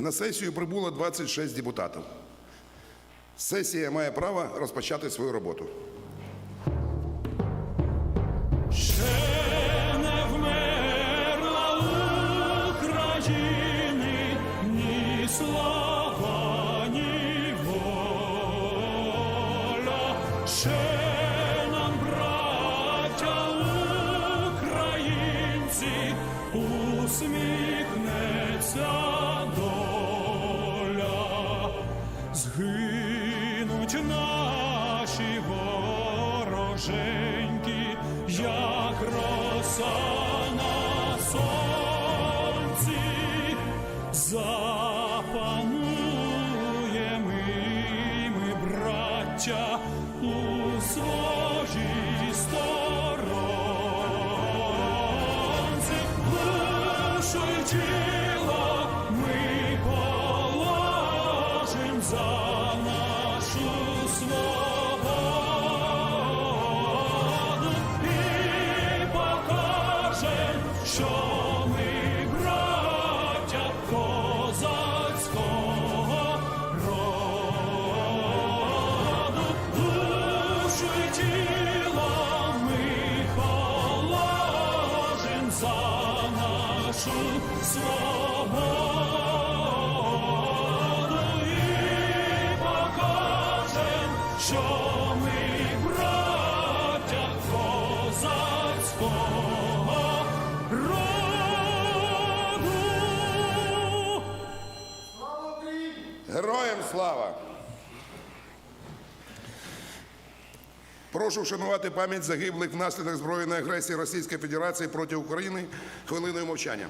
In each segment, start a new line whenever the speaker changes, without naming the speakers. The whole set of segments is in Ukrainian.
На сесію прибуло 26 депутатів. Сесія має право розпочати свою роботу.
Вороженьки, як роса
слава! Прошу вшанувати пам'ять загиблих внаслідок збройної агресії Російської Федерації проти України хвилиною мовчання.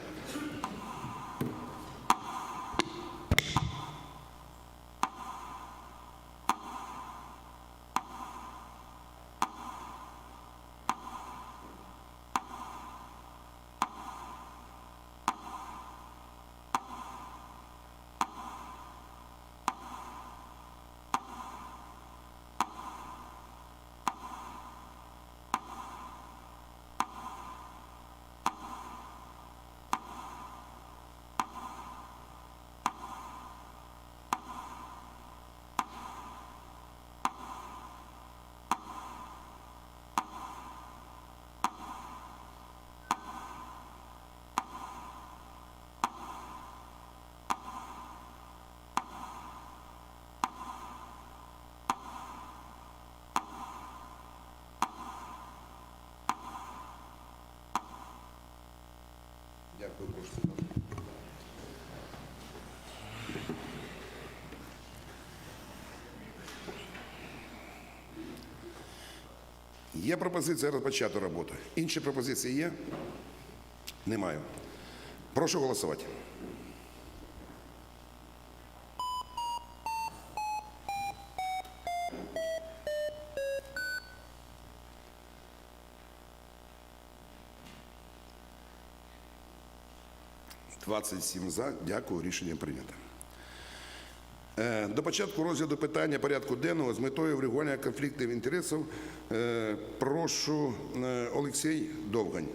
Дякую, прошу. Є пропозиція розпочати роботу. Інші пропозиції є? Немає. Прошу голосувати. Двадцять сім за. Дякую. Рішення прийнято. Е, До початку розгляду питання порядку денного з метою врегулювання конфліктів інтересів е, прошу е, Олексій Довгань.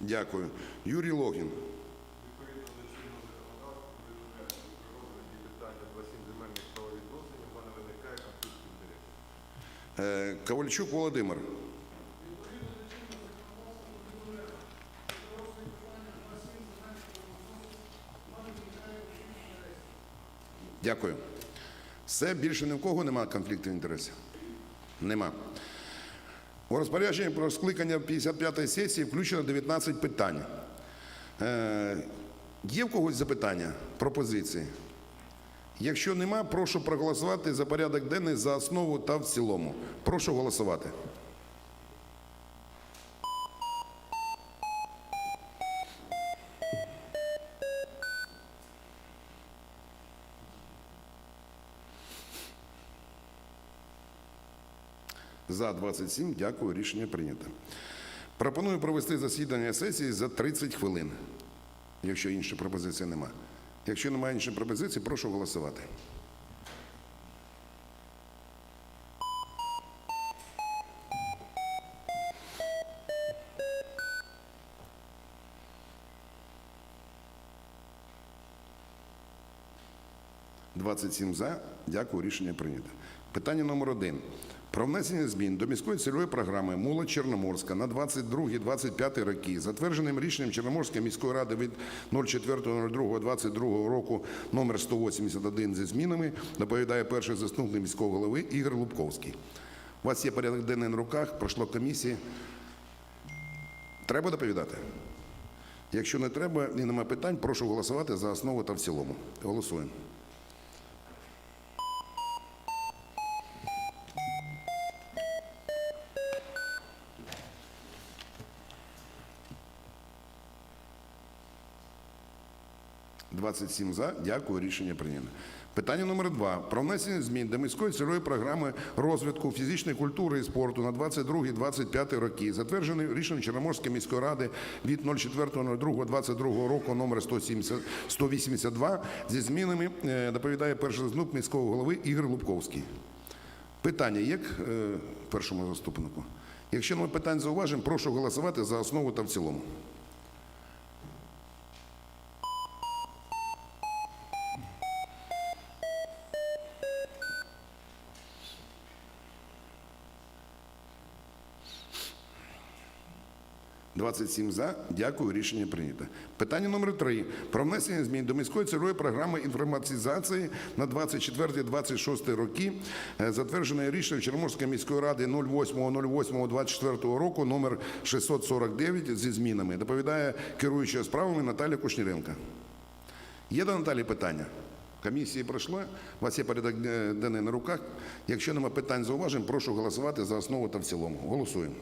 Дякую. Юрій Логін. Ковальчук Володимир. Дякую. Все, більше ні в кого немає конфлікту інтересів? Нема. У розпорядженні про скликання 55-ї сесії включено 19 питань. Е, є в когось запитання, пропозиції? Якщо нема, прошу проголосувати за порядок денний за основу та в цілому. Прошу голосувати. За 27. Дякую. Рішення прийнято. Пропоную провести засідання сесії за 30 хвилин, якщо іншої пропозиції немає. Якщо немає інших пропозицій, прошу голосувати. Двадцять сім за. Дякую. Рішення прийнято. Питання номер один. Про внесення змін до міської цільової програми «Молодь Чорноморська» на 22-25 роки, затвердженим рішенням Чорноморської міської ради від 04.02.22 року номер 181 зі змінами, доповідає перший заступник міського голови Ігор Лубковський. У вас є порядок денний на руках, пройшло комісії. Треба доповідати? Якщо не треба і немає питань, прошу голосувати за основу та в цілому. Голосуємо. Двадцять сім за. Дякую. Рішення прийнято. Питання номер два. Про внесення змін до міської цільової програми розвитку фізичної культури і спорту на 22-25 роки, затверджений рішенням Чорноморської міської ради від 04.02.22 року номер 182 зі змінами е, доповідає перший заступник міського голови Ігор Лубковський. Питання є к е, першому заступнику? Якщо немає питань зауважень, прошу голосувати за основу та в цілому. Двадцять сім за. Дякую. Рішення прийнято. Питання номер три. Про внесення змін до міської цільової програми інформатизації на 24-26 роки, е, затвердженої рішенням Чорноморської міської ради 08.08.24 року номер 649 зі змінами. Доповідає керуюча справами Наталя Кушніренко. Є до Наталі питання? Комісії пройшла. У вас є порядок е, денний на руках. Якщо немає питань зауважень, прошу голосувати за основу та в цілому. Голосуємо.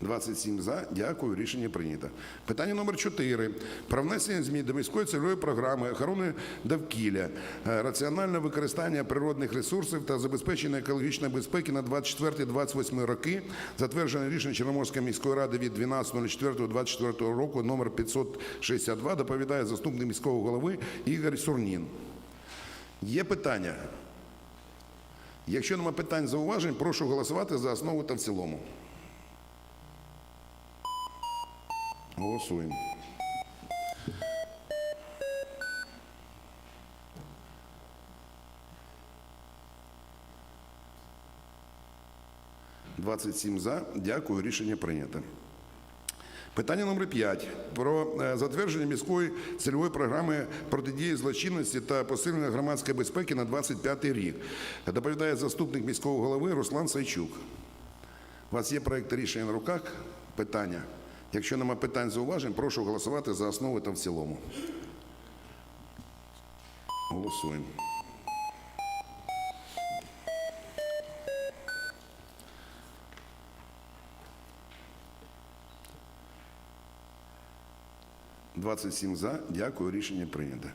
Двадцять сім за. Дякую. Рішення прийнято. Питання номер 4. Про внесення змін до міської цільової програми охорони довкілля, е, раціональне використання природних ресурсів та забезпечення екологічної безпеки на 24-28 роки, затверджене рішення Чорноморської міської ради від 12.04.24 року номер 562, доповідає заступник міського голови Ігор Сурнін. Є питання? Якщо немає питань зауважень, прошу голосувати за основу та в цілому. Голосуємо. Двадцять сім за. Дякую. Рішення прийнято. Питання номер 5 про е, затвердження міської цільової програми протидії злочинності та посилення громадської безпеки на 25 рік. Доповідає заступник міського голови Руслан Сайчук. У вас є проєкт рішення на руках? Питання. Якщо немає питань зауважень, прошу голосувати за основу та в цілому. Голосуємо. Двадцять сім за. Дякую. Рішення прийнято.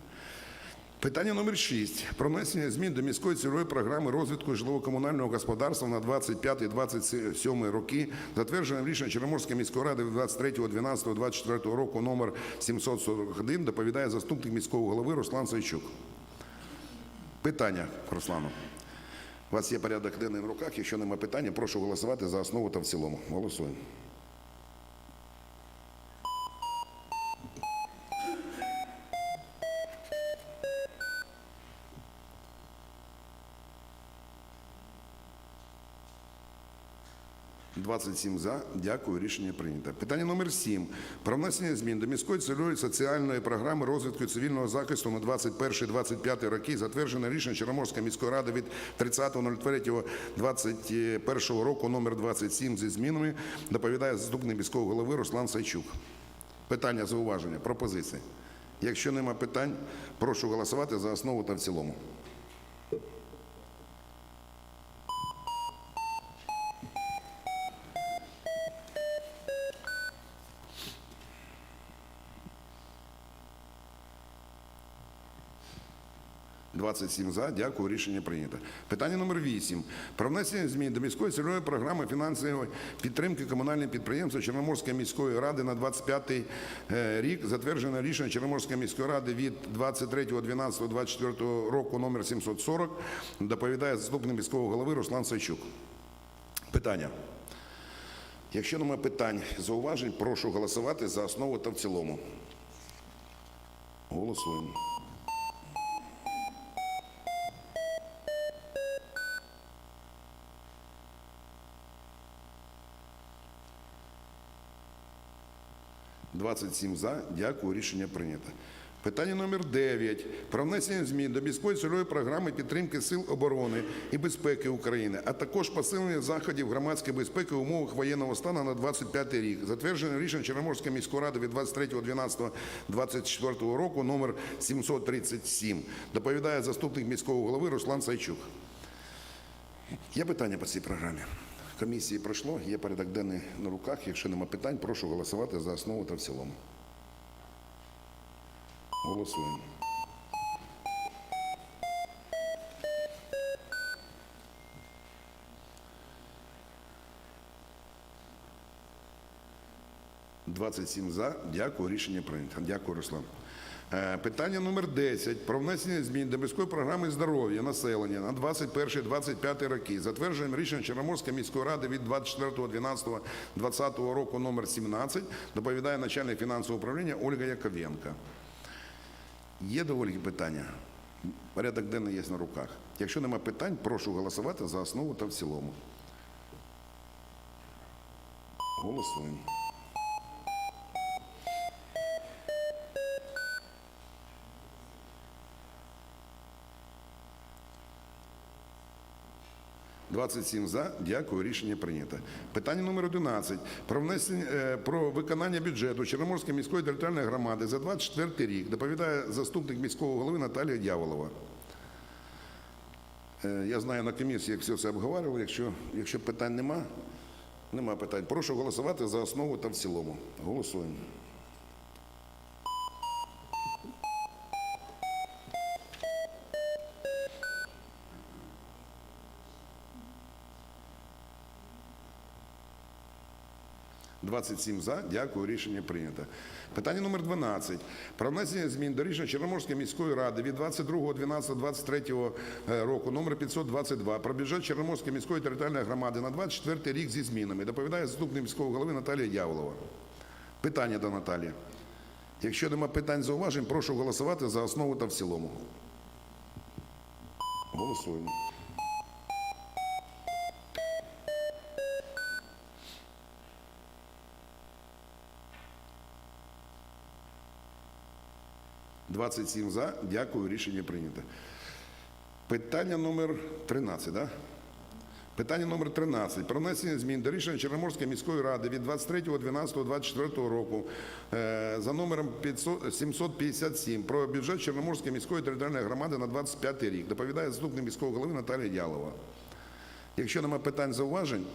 Питання номер 6. Про внесення змін до міської цільової програми розвитку житлово-комунального господарства на 25-27 роки, затвердженим рішенням Чорноморської міської ради від 23.12.24 року номер 741, доповідає заступник міського голови Руслан Сайчук. Питання, Руслану. У вас є порядок денний в руках. Якщо немає питання, прошу голосувати за основу та в цілому. Голосуємо. Двадцять сім за. Дякую. Рішення прийнято. Питання номер 7. Про внесення змін до міської цільової соціальної програми розвитку цивільного захисту на 21-25 роки, затверджене рішення Чорноморської міської ради від 30.03.21 року номер 27 зі змінами, доповідає заступник міського голови Руслан Сайчук. Питання, зауваження, пропозиції. Якщо нема питань, прошу голосувати за основу та в цілому. 27 за. Дякую. Рішення прийнято. Питання номер 8. Про внесення змін до міської цільової програми фінансової підтримки комунальних підприємств Чорноморської міської ради на 25 е, рік, затверджено рішення Чорноморської міської ради від 23.12.24 року номер 740. Доповідає заступник міського голови Руслан Сайчук. Питання. Якщо немає питань, зауважень, прошу голосувати за основу та в цілому. Голосуємо. Двадцять сім за. Дякую. Рішення прийнято. Питання номер 9. Про внесення змін до міської цільової програми підтримки сил оборони і безпеки України, а також посилення заходів громадської безпеки в умовах воєнного стану на 25 рік. Затверджено рішення Чорноморської міської ради від 23.12.24 року номер 737. Доповідає заступник міського голови Руслан Сайчук. Є питання по цій програмі? Комісії пройшло, є порядок денний на руках. Якщо нема питань, прошу голосувати за основу та в цілому. Голосуємо. Двадцять сім за. Дякую. Рішення прийнято. Дякую, Руслан. Е, Питання номер 10. Про внесення змін до міської програми здоров'я населення на 21-25 роки. Затвердженим рішенням Чорноморської міської ради від 24.12.2020 року номер 17 доповідає начальник фінансового управління Ольга Яковенка. Є доволі питання. Порядок денний є на руках. Якщо нема питань, прошу голосувати за основу та в цілому. Голосуємо. Двадцять сім за. Дякую. Рішення прийнято. Питання номер 11. Про внесення е, про виконання бюджету Чорноморської міської територіальної громади за 24 рік. Доповідає заступник міського голови Наталія Дяволова. Е, Я знаю на комісії, як все це обговорювали. Якщо, якщо питань нема, нема питань. Прошу голосувати за основу та в цілому. Голосуємо. Двадцять сім за. Дякую. Рішення прийнято. Питання номер 12. Про внесення змін до рішення Чорноморської міської ради від 22.12.23 року номер 522 про бюджет Чорноморської міської територіальної громади на 24 рік зі змінами. Доповідає заступник міського голови Наталія Яволова. Питання до Наталії. Якщо нема питань зауважень, прошу голосувати за основу та в цілому. Голосуємо. Двадцять сім за. Дякую. Рішення прийнято. Питання номер 13, да? Питання номер 13. Про внесення змін до рішення Чорноморської міської ради від 23.12.24 року е, за номером 500 757 про бюджет Чорноморської міської територіальної громади на 25 рік. Доповідає заступник міського голови Наталія Ялова. Якщо нема питань зауважень,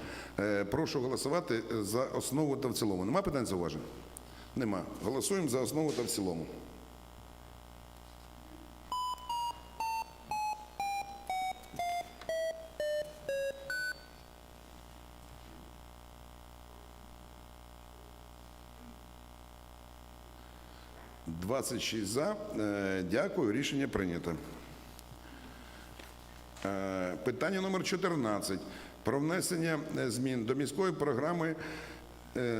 е, прошу голосувати за основу та в цілому. Нема питань зауважень? Нема. Голосуємо за основу та в цілому. Двадцять шість за. Е, Дякую. Рішення прийнято. Е, Питання номер 14. Про внесення е, змін до міської програми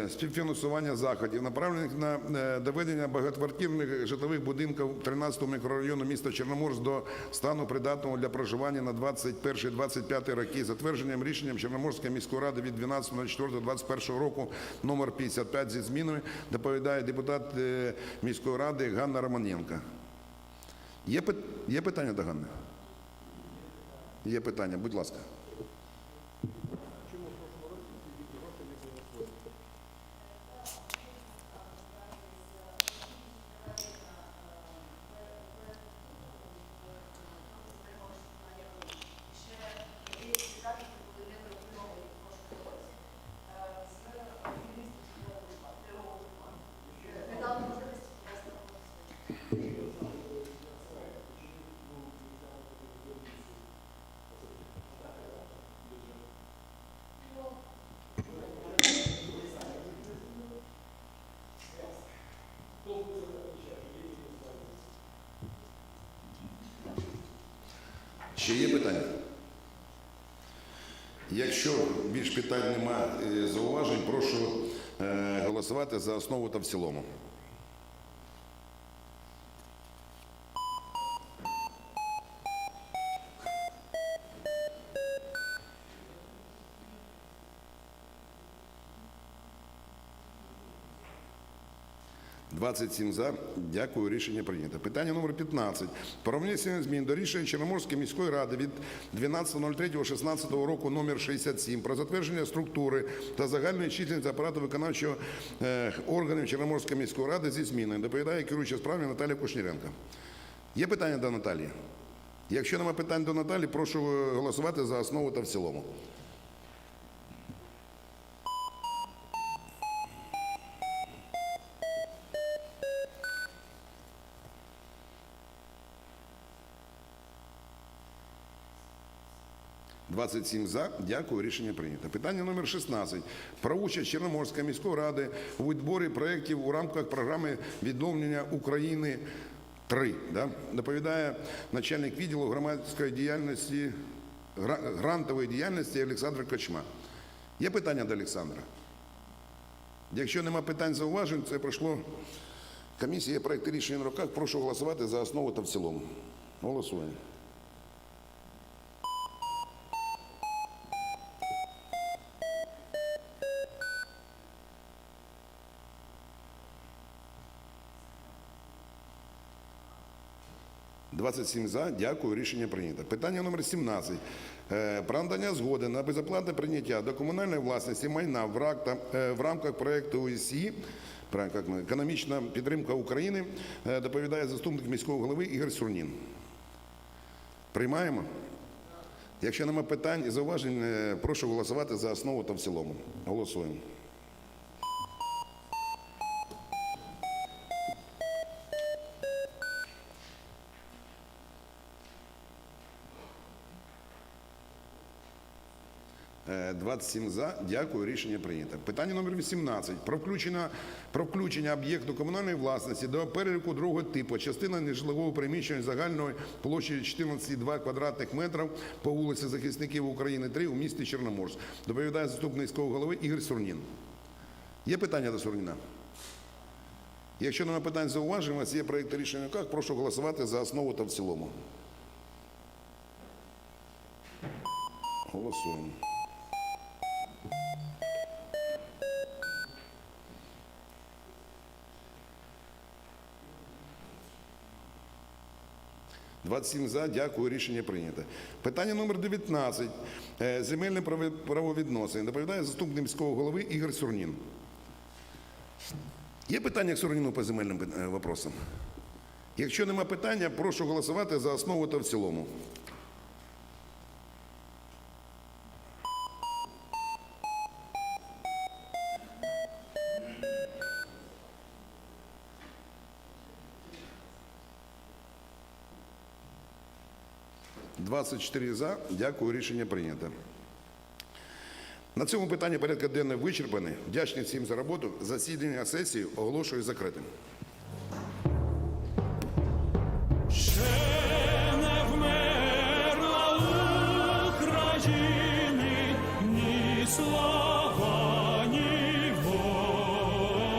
співфінансування заходів, направлених на е, доведення багатоквартирних житлових будинків 13-го мікрорайону міста Чорноморськ до стану придатного для проживання на 21-25 роки, затвердженням рішенням Чорноморської міської ради від 12.04.21 року номер 55 зі змінами, доповідає депутат е, міської ради Ганна Романенко. Є, є питання до Ганни? Є питання, будь ласка. Ще є питання? Якщо більш питань немає е, зауважень, прошу е, голосувати за основу та в цілому. Двадцять сім за. Дякую. Рішення прийнято. Питання номер 15. Про внесення змін до рішення Чорноморської міської ради від 12.03.16 року номер 67 про затвердження структури та загальної чисельності апарату виконавчого е, органів Чорноморської міської ради зі зміною. Доповідає керуюча справами Наталія Кушніренко. Є питання до Наталії? Якщо немає питань до Наталі, прошу е, голосувати за основу та в цілому. – 27 за. Дякую. Рішення прийнято. Питання номер 16. Про участь Чорноморської міської ради у відборі проєктів у рамках програми відновлення України 3. Да? Доповідає начальник відділу громадської діяльності, грантової діяльності Олександр Кочма. Є питання до Олександра? Якщо нема питань зауважень, це пройшло комісія проєкти рішення на руках. Прошу голосувати за основу та в цілому. Голосуємо. – 27 за. Дякую. Рішення прийнято. Питання номер 17. Е, Про надання згоди на безоплатне прийняття до комунальної власності майна в, е, рамках проєкту ОСІ економічна підтримка України е, доповідає заступник міського голови Ігор Сурнін. Приймаємо? Якщо немає питань і зауважень, прошу голосувати за основу та в цілому. Голосуємо. Е, 27 за. Дякую. Рішення прийнято. Питання номер 18. Про включення, про включення об'єкту комунальної власності до переліку другого типу частина нежитлового приміщення загальної площі 14,2 квадратних метрів по вулиці Захисників України 3 у місті Чорноморськ. Доповідає заступник міського голови Ігор Сурнін. Є питання до Сурніна? Якщо немає питань зауважень, у вас є проєкт рішення в прошу голосувати за основу та в цілому. Голосуємо. – 27 за. Дякую. Рішення прийнято. Питання номер 19. Е, Земельне правовідносини. Доповідає заступник міського голови Ігор Сурнін. Є питання к Сурніну по земельним е, вопросам? Якщо нема питання, прошу голосувати за основу та в цілому. – 24 за. Дякую. Рішення прийнято. На цьому питання порядку денного вичерпаний. Вдячний всім за роботу. Засідання сесії оголошую закритим.
Слава, ні воля.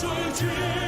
水晶